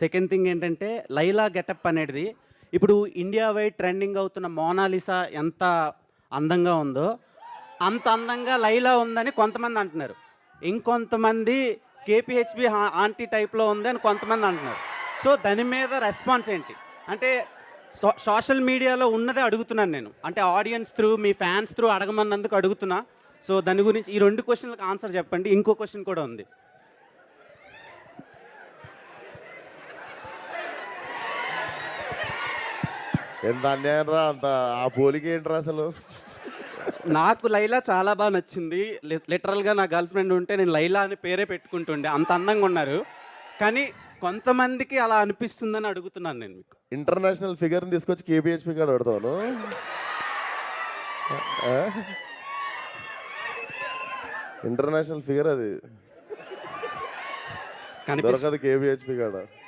Second thing ఏంటంటే Laila getup అనేది ఇప్పుడు ఇండియా వైడ్ ట్రెండింగ్ అవుతున్న మోనాలిసా ఎంత అందంగా ఉందో అంత అందంగా లైలా ఉందని కొంతమంది అంటున్నారు. ఇంకొంతమంది కేపీహెచ్బి ఆంటీ టైప్లో ఉంది అని కొంతమంది అంటున్నారు. సో దాని మీద రెస్పాన్స్ ఏంటి? అంటే సో సోషల్ మీడియాలో ఉన్నదే అడుగుతున్నాను నేను. అంటే ఆడియన్స్ త్రూ మీ ఫ్యాన్స్ త్రూ అడగమన్నందుకు అడుగుతున్నా. సో దాని గురించి ఈ రెండు క్వశ్చన్లకు ఆన్సర్ చెప్పండి. ఇంకో క్వశ్చన్ కూడా ఉంది. ఎంత అన్యాయం రా అంత? ఆ పోలిక ఏంట్రా అసలు? నాకు లైలా చాలా బాగా నచ్చింది. లిటరల్గా నా గర్ల్ ఫ్రెండ్ ఉంటే నేను లైలా అని పేరే పెట్టుకుంటుండే. అంత అందంగా ఉన్నారు. కానీ కొంతమందికి అలా అనిపిస్తుందని అడుగుతున్నాను నేను మీకు. ఇంటర్నేషనల్ ఫిగర్ని తీసుకొచ్చి కేబిహెచ్పి కాడ పెడతాను ఇంటర్నేషనల్ ఫిగర్ అది. దొరకదు కేబిహెచ్పి కాడ.